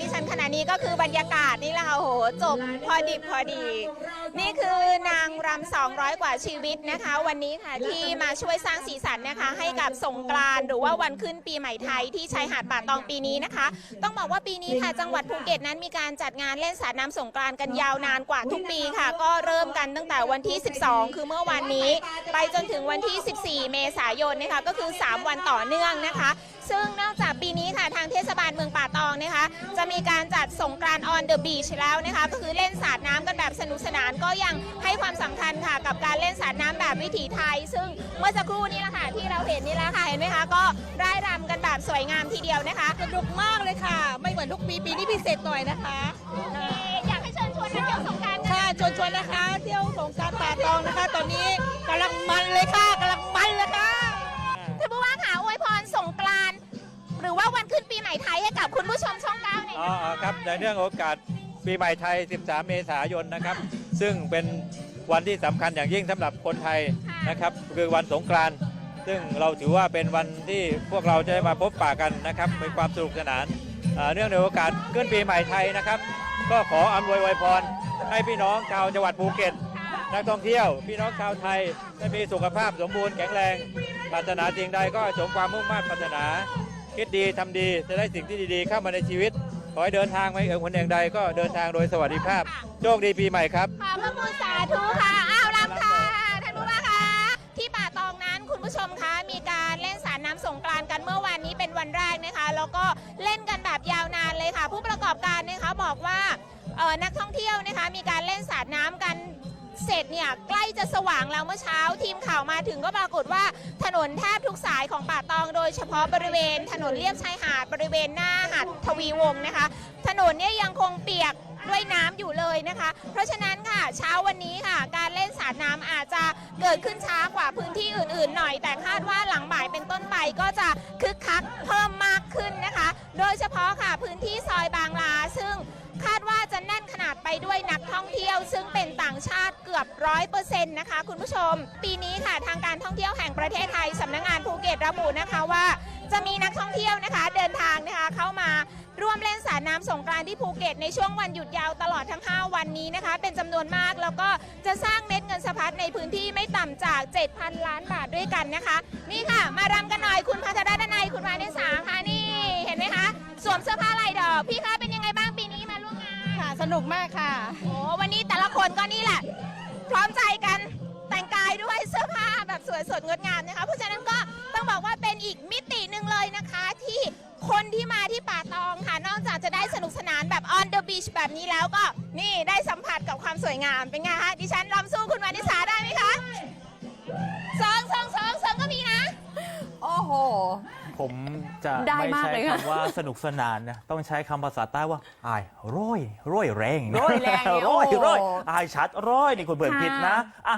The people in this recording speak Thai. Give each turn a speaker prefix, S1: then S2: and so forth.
S1: ดิฉันขณะนี้ก็คือบรรยากาศนี่แหละค่ะโหจบพอดิบพอดี นี่คือนางรำ200กว่าชีวิตนะคะ วันนี้ค่ะที่มาช่วยสร้างสีสันนะคะ ให้กับสงกรานต์หรือว่าวันขึ้นปีใหม่ไทยที่ชายหาดป่าตองปีนี้นะคะ ต้องบอกว่าปีนี้ค่ะจังหวัดภูเก็ตนั้นมีการจัดงานเล่นสาดน้ำสงกรานต์กันยาวนานกว่าทุกปีค่ะ ก็เริ่มกันตั้งแต่วันที่ 12 คือเมื่อวันนี้ ไปจนถึงวันที่ 14 เมษายนนะคะก็คือ 3 วันต่อเนื่องนะคะ ซึ่งนอกจากปีนี้ค่ะทางเทศบาลเมืองป่าตองนะคะ จะมีการจัดสงกรานต์ on the beach แล้วนะคะ ก็คือเล่นสาดน้ำกันแบบสนุกสนานก็ยังให้ความสำคัญค่ะ กับการเล่นสาดน้ำแบบวิถีไทย ซึ่งเมื่อสักครู่นี้แหละค่ะที่เราเห็นนี่แหละค่ะเห็นไหมคะก็ร่ายรำกันแบบสวยงามทีเดียวนะคะ
S2: สนุกมากเลยค่ะ ไม่เหมือนทุกปีปีนี้พิเศษหน่อยนะคะ
S1: อยากให้เชิญชวนนักเที่ยวสงกรานต์
S2: ค่ะชวนชวนนะคะ เที่ยวสงกรารป่าตองนะคะ ตอนนี้กำลังมัน
S1: องเก้าหน่อย
S3: อ๋อ
S1: นะคะ
S3: อ๋อครับในเรื่องโอกาสปีใหม่ไทย 13 เมษายนนะครับ ซึ่งเป็นวันที่สำคัญอย่างยิ่งสำหรับคนไทยนะครับคือวันสงกรานต์ซึ่งเราถือว่าเป็นวันที่พวกเราจะได้มาพบปะกันนะครับมีความสนุกสนานอ่าเนื่องในโอกาสขึ้นปีใหม่ไทยนะครับ ก็ขออำนวยอวยพร ให้พี่น้องชาวจังหวัดภูเก็ต นักท่องเที่ยว พี่น้องชาวไทยได้มีสุขภาพสมบูรณ์แข็งแรงปรารถนาสิ่งใดก็สมความมุ่งมั่นปรารถนา คิดดีทำดีจะได้สิ่งที่ดีๆ เข้ามาในชีวิต ขอให้เดินทางไปเอ่ยคนอย่างใดก็เดินทางโดยสวัสดิภาพ โชคดีปีใหม่ครับ
S1: ขอบพระคุณสาธุค่ะ อ้าวรับค่ะ ท่านผู้ว่าคะที่ป่าตองนั้นคุณผู้ชมคะมีการเล่นสาดน้ำสงกรานต์กันเมื่อวานนี้เป็นวันแรกนะคะ แล้วก็เล่นกันแบบยาวนานเลยค่ะ ผู้ประกอบการนะคะบอกว่าเอ่อนักท่องเที่ยวนะคะมีการเล่นสาดน้ำกัน เสร็จเนี่ยใกล้จะสว่างแล้วเมื่อเช้า ทีมข่าวมาถึงก็ปรากฏว่าถนนแทบทุกสายของป่าตอง โดยเฉพาะบริเวณ ถนนเลียบชายหาดบริเวณหน้าหาดทวีวงศ์นะคะ ถนนเนี่ยยังคงเปียกด้วยน้ำอยู่เลยนะคะ เพราะฉะนั้นค่ะเช้าวันนี้ค่ะ การเล่นสาดน้ำอาจจะเกิดขึ้นช้ากว่าพื้นที่อื่นๆ หน่อย แต่คาดว่าหลังบ่ายเป็นต้นไปก็จะคึกคักเพิ่มมากขึ้นนะคะ โดยเฉพาะค่ะพื้นที่ซอยบาง ดไปด้วยนักท่องเที่ยว ซึ่งเป็นต่างชาติเกือบร้อยเปอร์เซ็นต์นะคะ คุณผู้ชม ปีนี้ค่ะทางการท่องเที่ยวแห่งประเทศไทยสำนักงานภูเก็ตระบุนะคะว่า จะมีนักท่องเที่ยวนะคะเดินทางนะคะเข้ามาร่วมเล่นสาดน้ำสงกรานต์ที่ภูเก็ตในช่วงวันหยุดยาวตลอดทั้ง 5 วันนี้นะคะ เป็นจำนวนมากแล้วก็จะสร้างเม็ดเงินสะพัดในพื้นที่ไม่ต่ำจาก 7,000 ล้านบาทด้วยกันนะคะ นี่ค่ะ มารำกันหน่อยคุณพัทรดนัยคุณมาเนสาค่ะนี่ เห็นไหมคะ สวมเสื้อผ้าลายดอกพี่คะ
S2: สนุกมากค่ะ
S1: โอ้วันนี้แต่ละคนก็นี่แหละ พร้อมใจกันแต่งกายด้วยเสื้อผ้าแบบสวยสดงดงามนะคะ เพราะฉะนั้นก็ต้องบอกว่าเป็นอีกมิติหนึ่งเลยนะคะที่คนที่มาที่ป่าตองค่ะ นอกจากจะได้สนุกสนานแบบ on the beach แบบนี้แล้วก็นี่ได้สัมผัสกับความสวยงามเป็นไงคะดิฉันรำสู้
S4: ผมจะ
S5: ได้
S4: ไม่
S5: มาก
S4: ใช้
S5: เลยค่ะ
S4: คำว่าสนุกสนานนะต้องใช้คำภาษาใต้ว่าอายร้อยร้อยแรง
S5: โร้อยแรงเนี่ย
S4: ร้อย
S5: โอ้
S4: ร้อยอายชัดร้อยนี่คุณเบิร์นผิดนะอะ